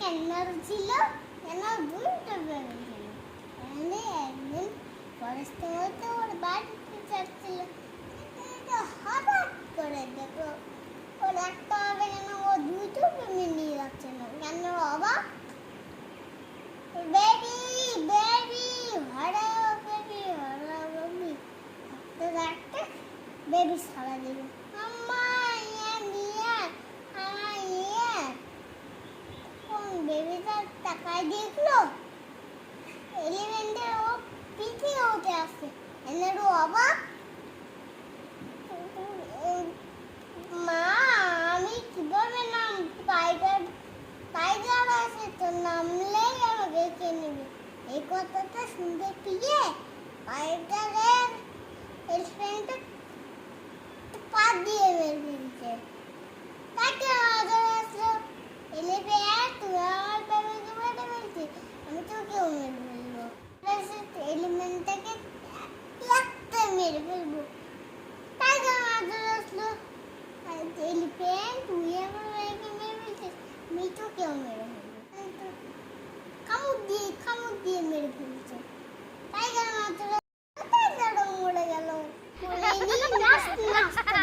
ক্যান্নার ছিল ক্যান্নার দুটো বেরিয়েছিল তাহলে একদিন ফরেস্টের মধ্যে ওর বাড়িতে যাচ্ছিল হঠাৎ করে দেখো ওর একটা হবে কেন ও দুটো প্রেমে নিয়ে যাচ্ছে না কেন অবাক বেবি বেবি হরাও বেবি হরাও বেবি থাকতে থাকতে বেবি সারা দিল দেখল? এলিমেন্টের ও পিঠে উঠে আসছে। এনার ও অবাক। মা, আমি কীভাবে নাম টাইগার টাইগার আছে তো, নামলেই আমাকে কে নেবে? এই কথাটা শুনতে পেয়ে টাইগারের এলিফ্যান্টটা পা দিয়ে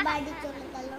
বাড়ি চলে গেল।